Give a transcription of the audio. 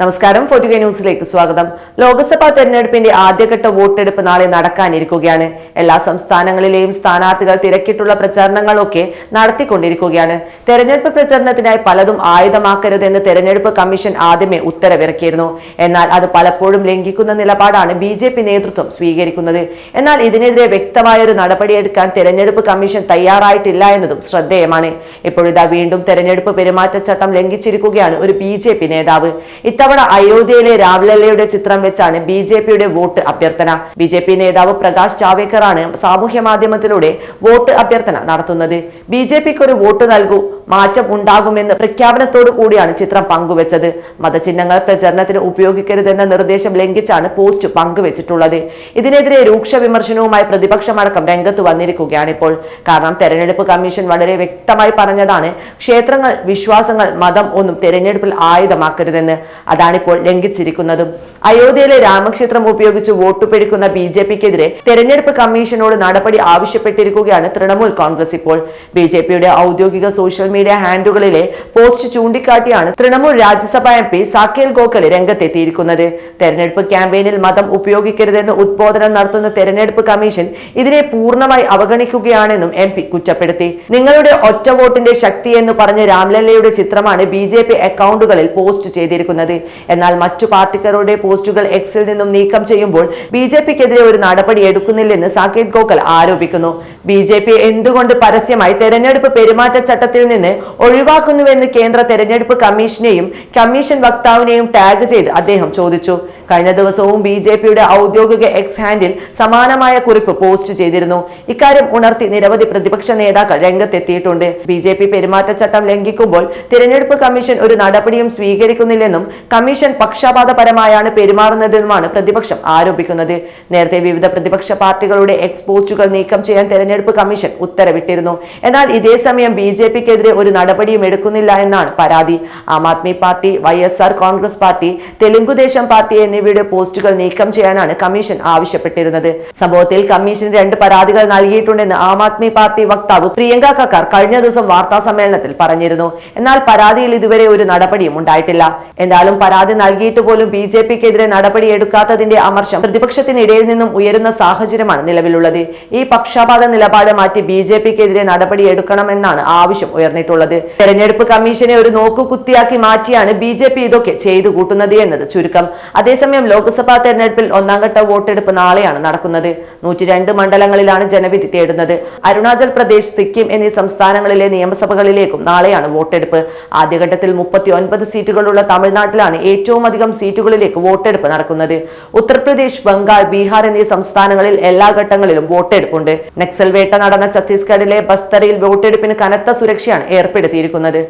നമസ്കാരം. ഫോർട്ടുഗ ന്യൂസിലേക്ക് സ്വാഗതം. ലോക്സഭാ തെരഞ്ഞെടുപ്പിന്റെ ആദ്യഘട്ട വോട്ടെടുപ്പ് നാളെ നടക്കാനിരിക്കുകയാണ്. എല്ലാ സംസ്ഥാനങ്ങളിലെയും സ്ഥാനാർത്ഥികൾ തിരക്കിട്ടുള്ള പ്രചാരണങ്ങളൊക്കെ നടത്തിക്കൊണ്ടിരിക്കുകയാണ്. തെരഞ്ഞെടുപ്പ് പ്രചരണത്തിനായി പലതും ആയുധമാക്കരുതെന്ന് തെരഞ്ഞെടുപ്പ് കമ്മീഷൻ ആദ്യമേ ഉത്തരവിറക്കിയിരുന്നു. എന്നാൽ അത് പലപ്പോഴും ലംഘിക്കുന്ന നിലപാടാണ് ബി ജെ പി നേതൃത്വം സ്വീകരിക്കുന്നത്. എന്നാൽ ഇതിനെതിരെ വ്യക്തമായ ഒരു നടപടിയെടുക്കാൻ തെരഞ്ഞെടുപ്പ് കമ്മീഷൻ തയ്യാറായിട്ടില്ല എന്നതും ശ്രദ്ധേയമാണ്. ഇപ്പോഴിതാ വീണ്ടും തെരഞ്ഞെടുപ്പ് പെരുമാറ്റച്ചട്ടം ലംഘിച്ചിരിക്കുകയാണ് ഒരു ബി നേതാവ്. ഇത്തവണ അയോധ്യയിലെ രാംലല്ലയുടെ ചിത്രം വെച്ചാണ് ബി ജെ പിയുടെ വോട്ട് അഭ്യർത്ഥന. ബി ജെ പി നേതാവ് പ്രകാശ് ജാവേക്കറാണ് സാമൂഹ്യ മാധ്യമത്തിലൂടെ വോട്ട് അഭ്യർത്ഥന നടത്തുന്നത്. ബി ജെ പിക്ക് ഒരു വോട്ട് നൽകൂ മാറ്റം ഉണ്ടാകുമെന്ന് പ്രഖ്യാപനത്തോടു കൂടിയാണ് ചിത്രം പങ്കുവച്ചത്. മതചിഹ്നങ്ങൾ പ്രചരണത്തിന് ഉപയോഗിക്കരുതെന്ന നിർദ്ദേശം ലംഘിച്ചാണ് പോസ്റ്റ് പങ്കുവച്ചിട്ടുള്ളത്. ഇതിനെതിരെ രൂക്ഷ വിമർശനവുമായി പ്രതിപക്ഷമടക്കം രംഗത്ത് വന്നിരിക്കുകയാണ് ഇപ്പോൾ. കാരണം തെരഞ്ഞെടുപ്പ് കമ്മീഷൻ വളരെ വ്യക്തമായി പറഞ്ഞതാണ് ക്ഷേത്രങ്ങൾ വിശ്വാസങ്ങൾ മതം ഒന്നും തെരഞ്ഞെടുപ്പിൽ ആയുധമാക്കരുതെന്ന്. അതാണിപ്പോൾ ലംഘിച്ചിരിക്കുന്നതും. അയോധ്യയിലെ രാമക്ഷേത്രം ഉപയോഗിച്ച് വോട്ട് പിടിക്കുന്ന ബി ജെ പിക്കെതിരെ തെരഞ്ഞെടുപ്പ് കമ്മീഷനോട് നടപടി ആവശ്യപ്പെട്ടിരിക്കുകയാണ് തൃണമൂൽ കോൺഗ്രസ് ഇപ്പോൾ. ബി ജെ പിയുടെ ഔദ്യോഗിക സോഷ്യൽ മീഡിയ ഹാൻഡുകളിലെ പോസ്റ്റ് ചൂണ്ടിക്കാട്ടിയാണ് തൃണമൂൽ രാജ്യസഭാ എം പി സാക്കേൽ ഗോഖലെ രംഗത്തെത്തിയിരിക്കുന്നത്. തെരഞ്ഞെടുപ്പ് ക്യാമ്പയിനിൽ മതം ഉപയോഗിക്കരുതെന്ന് ഉദ്ബോധനം നടത്തുന്ന തെരഞ്ഞെടുപ്പ് കമ്മീഷൻ ഇതിനെ പൂർണമായി അവഗണിക്കുകയാണെന്നും എം പി കുറ്റപ്പെടുത്തി. നിങ്ങളുടെ ഒറ്റ വോട്ടിന്റെ ശക്തി എന്ന് പറഞ്ഞ രാംലല്ലയുടെ ചിത്രമാണ് ബി ജെ പി അക്കൗണ്ടുകളിൽ പോസ്റ്റ് ചെയ്തിരിക്കുന്നത്. എന്നാൽ മറ്റു പാർട്ടിക്കാരുടെ പോസ്റ്റുകൾ എക്സിൽ നിന്നും നീക്കം ചെയ്യുമ്പോൾ ബി ജെ പിക്കെതിരെ ഒരു നടപടി എടുക്കുന്നില്ലെന്ന് സാക്കേത് ഗോഖൽ ആരോപിക്കുന്നു. ബി ജെ പി എന്തുകൊണ്ട് പരസ്യമായി തെരഞ്ഞെടുപ്പ് പെരുമാറ്റച്ചട്ടത്തിൽ നിന്ന് ഒഴിവാക്കുന്നുവെന്ന് കേന്ദ്ര തെരഞ്ഞെടുപ്പ് കമ്മീഷനെയും കമ്മീഷൻ വക്താവിനെയും ടാഗ് ചെയ്ത് അദ്ദേഹം ചോദിച്ചു. കഴിഞ്ഞ ദിവസവും ബി ജെ പിയുടെ ഔദ്യോഗിക എക്സ് ഹാൻഡിൽ സമാനമായ കുറിപ്പ് പോസ്റ്റ് ചെയ്തിരുന്നു. ഇക്കാര്യം ഉണർത്തി നിരവധി പ്രതിപക്ഷ നേതാക്കൾ രംഗത്തെത്തിയിട്ടുണ്ട്. ബി ജെ പി പെരുമാറ്റച്ചട്ടം ലംഘിക്കുമ്പോൾ തിരഞ്ഞെടുപ്പ് കമ്മീഷൻ ഒരു നടപടിയും സ്വീകരിക്കുന്നില്ലെന്നും കമ്മീഷൻ പക്ഷപാതപരമായാണ് പെരുമാറുന്നതെന്നുമാണ് പ്രതിപക്ഷം ആരോപിക്കുന്നത്. നേരത്തെ വിവിധ പ്രതിപക്ഷ പാർട്ടികളുടെ എക്സ് പോസ്റ്റുകൾ നീക്കം ചെയ്യാൻ തെരഞ്ഞെടുപ്പ് കമ്മീഷൻ ഉത്തരവിട്ടിരുന്നു. എന്നാൽ ഇതേ സമയം ബി ജെ പിക്കെതിരെ ഒരു നടപടിയും എടുക്കുന്നില്ല എന്നാണ് പരാതി. Aam Aadmi party Y S R Congress party Telugu Desam party എന്നിവയുടെ പോസ്റ്റുകൾ നീക്കം ചെയ്യാനാണ് കമ്മീഷൻ ആവശ്യപ്പെട്ടിരുന്നത്. സംഭവത്തിൽ കമ്മീഷൻ രണ്ട് പരാതികൾ നൽകിയിട്ടുണ്ടെന്ന് ആം ആദ്മി പാർട്ടി വക്താവ് പ്രിയങ്ക കക്കാർ കഴിഞ്ഞ ദിവസം വാർത്താ സമ്മേളനത്തിൽ പറഞ്ഞിരുന്നു. എന്നാൽ പരാതിയിൽ ഇതുവരെ ഒരു നടപടിയും ഉണ്ടായിട്ടില്ല. എന്തായാലും പരാതി നൽകിയിട്ട് പോലും ബി ജെ പിക്കെതിരെ നടപടി എടുക്കാത്തതിന്റെ അമർഷം പ്രതിപക്ഷത്തിനിടയിൽ നിന്നും ഉയരുന്ന സാഹചര്യമാണ് നിലവിലുള്ളത്. ഈ പക്ഷപാത നിലപാട് മാറ്റി ബി ജെ പിക്കെതിരെ നടപടി എടുക്കണമെന്നാണ് ആവശ്യം ഉയർന്നിട്ടുള്ളത്. തെരഞ്ഞെടുപ്പ് കമ്മീഷനെ ഒരു നോക്കുകുത്തിയാക്കി മാറ്റിയാണ് ബി ജെ പി ഇതൊക്കെ ചെയ്തു കൂട്ടുന്നത് എന്നത് ചുരുക്കം. അതേസമയം ലോക്സഭാ തെരഞ്ഞെടുപ്പിൽ ഒന്നാം ഘട്ട വോട്ടെടുപ്പ് നാളെയാണ് നടക്കുന്നത്. നൂറ്റി രണ്ട് മണ്ഡലങ്ങളിലാണ് ജനവിധി തേടുന്നത്. അരുണാചൽ പ്രദേശ് സിക്കിം എന്നീ സംസ്ഥാനങ്ങളിലെ നിയമസഭകളിലേക്കും നാളെയാണ് വോട്ടെടുപ്പ്. ആദ്യഘട്ടത്തിൽ മുപ്പത്തി ഒൻപത് സീറ്റുകളുള്ള തമിഴ്നാട്ടിലാണ് ഏറ്റവും അധികം സീറ്റുകളിലേക്ക് വോട്ടെടുപ്പ് നടക്കുന്നത്. ഉത്തർപ്രദേശ് ബംഗാൾ ബീഹാർ എന്നീ സംസ്ഥാനങ്ങളിൽ എല്ലാ ഘട്ടങ്ങളിലും വോട്ടെടുപ്പുണ്ട്. നക്സൽ വേട്ട നടന്ന ഛത്തീസ്ഗഡിലെ ബസ്തറിൽ വോട്ടെടുപ്പിന് കനത്ത സുരക്ഷയാണ് ഏർപ്പെടുത്തിയിരിക്കുന്നത്.